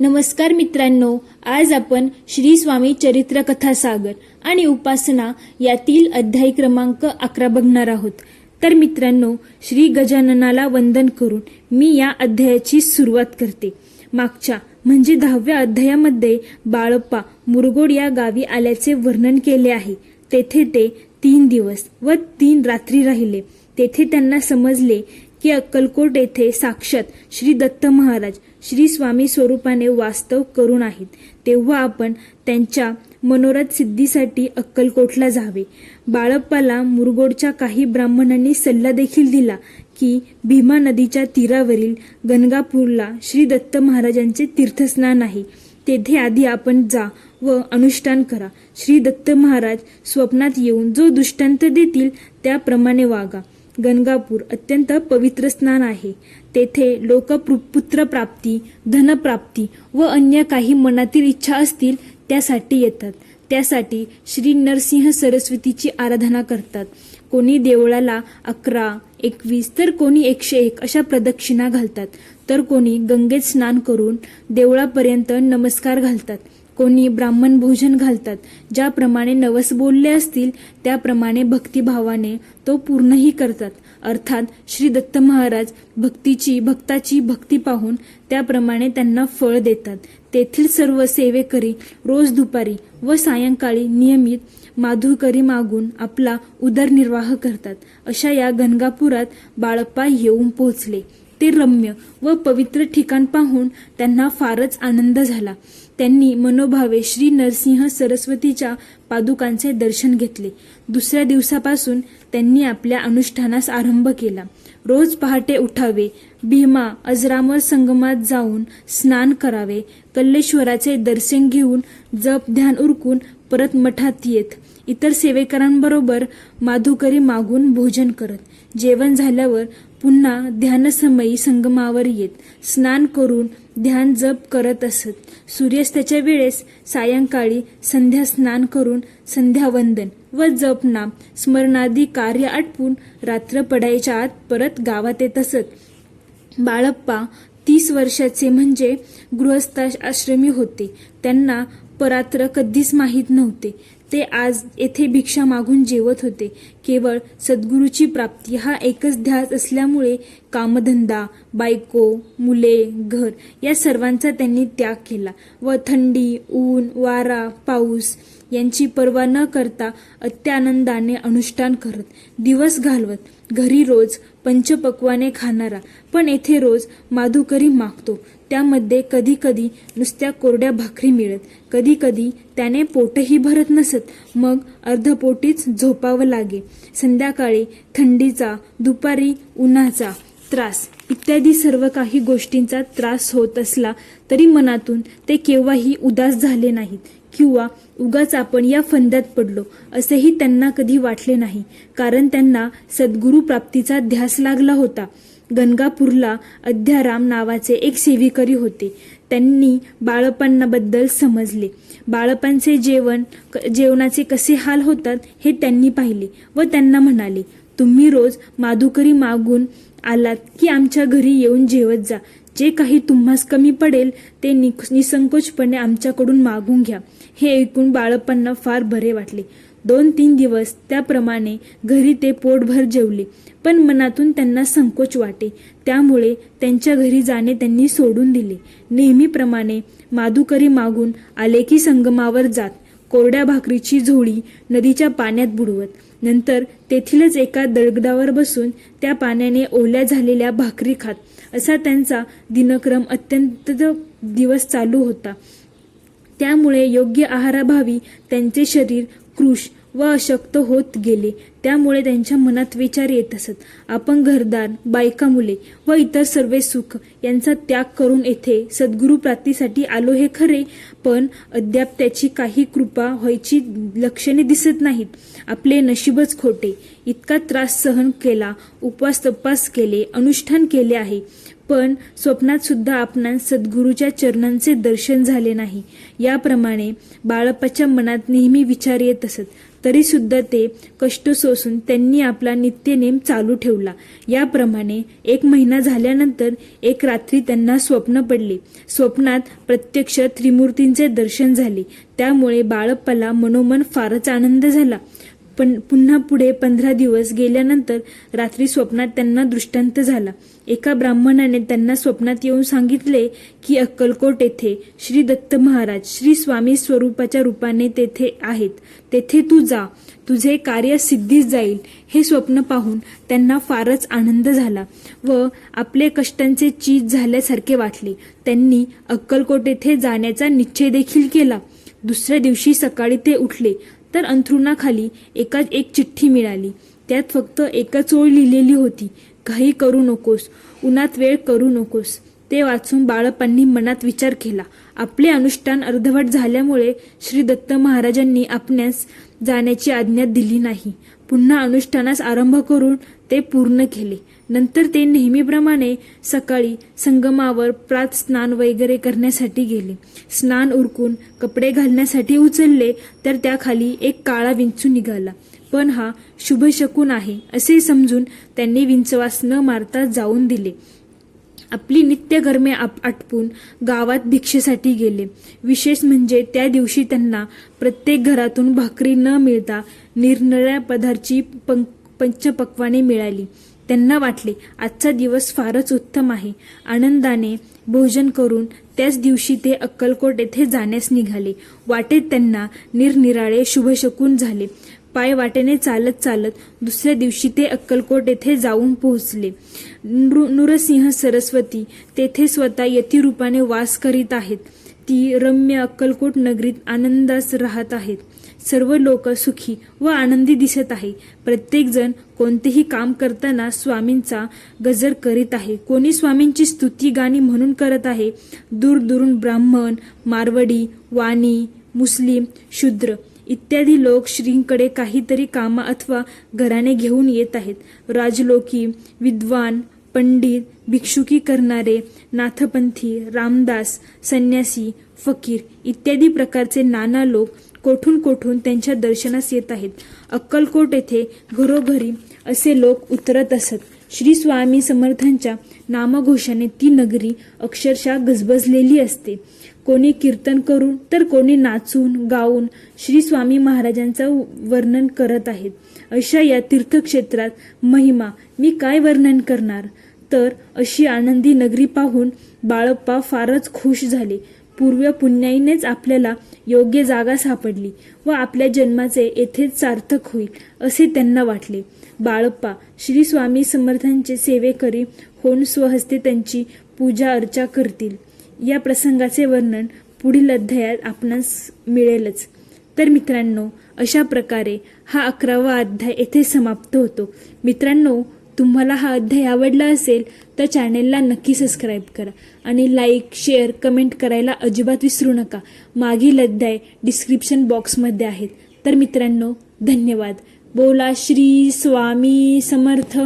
नमस्कार मित्रांनो आज आपण श्री स्वामी चरित्र कथा सागर आणि उपासना यातील अध्याय क्रमांक अकरा बघणार आहोत. तर मित्रांनो श्री गजाननाला वंदन करून मी या अध्यायाची सुरुवात करते. मागच्या म्हणजे दहाव्या अध्यायामध्ये बाळप्पा मुरगोड या गावी आल्याचे वर्णन केले आहे. तेथे ते तीन दिवस व तीन रात्री राहिले. तेथे त्यांना समजले की अक्कलकोट येथे साक्षात श्री दत्त महाराज श्री स्वामी स्वरूपाने वास्तव करून आहेत. तेव्हा आपण त्यांच्या मनोरथ सिद्धीसाठी अक्कलकोटला जावे. बाळप्पाला मुरगोडच्या काही ब्राह्मणांनी सल्ला देखील दिला की भीमा नदीच्या तीरावरील गणगापूरला श्री दत्त महाराजांचे तीर्थस्नान आहे. तेथे आधी आपण जा व अनुष्ठान करा. श्री दत्त महाराज स्वप्नात येऊन जो दृष्टांत देतील त्याप्रमाणे वागा. गंगापूर अत्यंत पवित्र स्नान आहे. तेथे लोक पुत्र प्राप्ती धनप्राप्ती व अन्य काही मनातील इच्छा असतील त्यासाठी येतात. त्यासाठी श्री नरसिंह सरस्वतीची आराधना करतात. कोणी देवळाला अकरा एकवीस तर कोणी एकशे एक अशा प्रदक्षिणा घालतात. तर कोणी गंगेत स्नान करून देवळापर्यंत नमस्कार घालतात. कोणी ब्राह्मण भोजन घालतात ज्याप्रमाणे नवस बोलले असतील त्याप्रमाणे भक्तिभावाने तो पूर्णही करतात. अर्थात श्री दत्त महाराज भक्तीची भक्ताची भक्ती पाहून त्याप्रमाणे त्यांना फळ देतात. तेथील सर्व सेवेकरी रोज दुपारी व सायंकाळी नियमित माधुकरी मागून आपला उदरनिर्वाह करतात. अशा या गणगापुरात बाळप्पा येऊन पोहोचले. ते रम्य व पवित्र ठिकाण पाहून त्यांना फारच आनंद झाला. त्यांनी मनोभावे श्री नरसिंह सरस्वतीच्या पादुकांचे दर्शन घेतले. दुसऱ्या दिवसापासून त्यांनी आपल्या अनुष्ठानास आरंभ केला. रोज पहाटे उठावे भीमा अजरामर संगमात जाऊन स्नान करावे कल्लेश्वराचे दर्शन घेऊन जप ध्यान उरकून परत मठात येत. इतर सेवेकरांबरोबर माधुकरी मागून भोजन करत. जेवण झाल्यावर पुन्हा ध्यानसमयी संगमावर येत. स्नान करून ध्यान जप करत असत. सूर्यास्ताच्या वेळेस सायंकाळी संध्या स्नान करून संध्यावंदन व जपनाम स्मरणादी कार्य आटपून रात्र पडायच्या आत परत गावात येत असत. बाळप्पा तीस वर्षाचे म्हणजे गृहस्थाश्रमी होते. त्यांना परात्र कधीच माहीत नव्हते. ते आज येथे भिक्षा मागून जेवत होते. केवळ सद्गुरूची प्राप्ती हा एकच ध्यास असल्यामुळे कामधंदा बायको मुले घर या सर्वांचा त्यांनी त्याग केला. व थंडी ऊन वारा पाऊस यांची पर्वा न करता अत्यानंदाने अनुष्ठान करत दिवस घालवत घरी रोज पंचपक्वाने खाणारा पण येथे रोज माधुकरी मागतो. त्यामध्ये कधी कधी नुसत्या कोरड्या भाकरी मिळत कधी कधी त्याने पोटही भरत नसत मग अर्धपोटीच झोपावं लागे. संध्याकाळी थंडीचा दुपारी उन्हाचा त्रास. इत्यादी सर्व काही गोष्टींचा त्रास होत असला तरी मनातून ते केव्हाही उदास झाले नाहीत किंवा उगाच आपण या फंद्यात पडलो असेही त्यांना कधी वाटले नाही. कारण त्यांना सद्गुरू प्राप्तीचा ध्यास लागला होता. गंगापूरला अध्याराम नावाचे एक सेविकरी होते. त्यांनी बाळपणाबद्दल समजले. बाळपांचे जेवण जेवणाचे कसे हाल होतात हे त्यांनी पाहिले व त्यांना म्हणाले तुम्ही रोज माधुकरी मागून आलात की आमच्या घरी येऊन जेवत जा. जे काही तुम्हास कमी पडेल ते निसंकोचपणे आमच्याकडून मागून घ्या. हे ऐकून बाळप्पांना फार बरे वाटले. दोन तीन दिवस त्याप्रमाणे घरी ते पोटभर जेवले. पण मनातून त्यांना संकोच वाटे. त्यामुळे त्यांच्या घरी जाणे त्यांनी सोडून दिले. नेहमीप्रमाणे माधुकरी मागून आले की संगमावर जात. कोरड्या भाकरीची झोळी नदीच्या पाण्यात बुडवत. नंतर तेथीलच एका दळगडावर बसून त्या पाण्याने ओल्या झालेल्या भाकरी खात. असा त्यांचा दिनक्रम अत्यंत दिवस चालू होता. त्यामुळे योग्य आहाराभावी त्यांचे शरीर कृश व अशक्त होत गेले. त्यामुळे त्यांच्या मनात विचार येत असत. आपण घरदार बायका मुले व इतर सर्व सुख यांचा त्याग करून येथे सद्गुरू प्राप्तीसाठी आलो हे खरे पण अद्याप त्याची काही कृपा व्हायची लक्षणे दिसत नाहीत. आपले नशीबच खोटे. इतका त्रास सहन केला उपवास तपास केले अनुष्ठान केले आहे. पण स्वप्नात सुद्धा आपणास सद्गुरूच्या चरणांचे दर्शन झाले नाही. याप्रमाणे बाळप्पाच्या मनात नेहमी विचार येत असत. तरी सुद्धा ते कष्ट सो सोसून त्यांनी आपला नित्यनेम चालू ठेवला. याप्रमाणे एक महिना झाल्यानंतर एक रात्री त्यांना स्वप्न पडले. स्वप्नात प्रत्यक्ष त्रिमूर्तींचे दर्शन झाले. त्यामुळे बाळप्पाला मनोमन फारच आनंद झाला. पण पुन्हा पुढे पंधरा दिवस गेल्यानंतर रात्री स्वप्नात त्यांना दृष्टांत झाला. एका ब्राह्मणाने त्यांना स्वप्नात येऊन सांगितले की अक्कलकोट येथे श्री दत्त महाराज श्री स्वामी स्वरूपाच्या रूपाने तेथे आहेत. तेथे तू जा. तुझे कार्य सिद्धीस जाईल. हे स्वप्न पाहून त्यांना फारच आनंद झाला व आपले कष्टांचे चीज झाल्यासारखे वाटले. त्यांनी अक्कलकोट येथे जाण्याचा निश्चय देखील केला. दुसऱ्या दिवशी सकाळी ते उठले. तर अंथरुणाखाली एका एक चिठ्ठी मिळाली. त्यात फक्त एकच ओळ लिहिलेली होती काही करू नकोस उन्हात वेळ करू नकोस. ते वाचून बाळप्पांनी मनात विचार केला. आपले अनुष्ठान अर्धवट झाल्यामुळे श्री दत्त महाराजांनी आपणास जाण्याची आज्ञा दिली नाही. पुन्हा अनुष्ठानास आरंभ करून ते पूर्ण केले. नंतर ते नेहमीप्रमाणे सकाळी संगमावर प्रात स्नान वगैरे करण्यासाठी गेले. स्नान उरकून कपडे घालण्यासाठी उचलले तर त्याखाली एक काळा विंचू निघाला. पण हा शुभ शकून आहे असे समजून त्यांनी विंचवास न मारता जाऊन दिले. आपली नित्यकर्मे आप आटपून गावात भिक्षेसाठी गेले. विशेष म्हणजे त्या दिवशी त्यांना प्रत्येक घरातून भाकरी न मिळता निरनिळ्या पदार्थची पं पंचपक्वाने मिळाली. त्यांना वाटले आजचा दिवस फारच उत्तम आहे. आनंदाने भोजन करून त्याच दिवशी ते अक्कलकोट येथे जाण्यास निघाले. वाटेत त्यांना निरनिराळे शुभशकून झाले. पायवाटेने चालत चालत दुसऱ्या दिवशी ते अक्कलकोट येथे जाऊन पोहोचले. नृ- नृसिंह सरस्वती तेथे स्वतः यतिरूपाने वास करीत आहेत. ती रम्य अक्कलकोट नगरीत आनंदास राहत आहेत. सर्व लोक सुखी व आनंदी दिसत आहे. प्रत्येकजण कोणतेही काम करताना स्वामींचा गजर करीत आहे. कोणी स्वामींची स्तुती गाणी म्हणून करत आहे. दूरदुरून ब्राह्मण मारवडी वाणी मुस्लिम शूद्र इत्यादी लोक श्रींकडे काहीतरी कामा अथवा घराने घेऊन येत आहेत. राजलोकी विद्वान पंडित भिक्षुकी करणारे नाथपंथी रामदास संन्यासी फकीर इत्यादी प्रकारचे नाना लोक कोठून कोठून त्यांच्या दर्शनास येत आहेत. अक्कलकोट येथे घरोघरी असे लोक उतरत असत. श्री स्वामी समर्थांच्या नामघोषाने ती नगरी अक्षरशः गजबजलेली असते. कोणी कीर्तन करून तर कोणी नाचून गाऊन श्री स्वामी महाराजांचं वर्णन करत आहेत. अशा या तीर्थक्षेत्रात महिमा मी काय वर्णन करणार? तर अशी आनंदी नगरी पाहून बाळप्पा फारच खुश झाले. पूर्व पुण्याईनेच आपल्याला योग्य जागा सापडली व आपल्या जन्माचे येथेच सार्थक होईल असे त्यांना वाटले. बाळप्पा श्री स्वामी समर्थांचे सेवेकरी होऊन स्वहस्ते त्यांची पूजा अर्चा करतील. या प्रसंगाचे वर्णन पुढील अध्यायात आपणास मिळेलच. तर मित्रांनो अशा प्रकारे हा अकरावा अध्याय येथे समाप्त होतो. मित्रांनो तुम्हाला हा अध्याय आवडला असेल तर चॅनेलला नक्की सबस्क्राईब करा. आणि लाईक शेअर कमेंट करायला अजिबात विसरू नका. मागील अध्याय डिस्क्रिप्शन बॉक्समध्ये आहेत. तर मित्रांनो धन्यवाद. बोला श्री स्वामी समर्थ.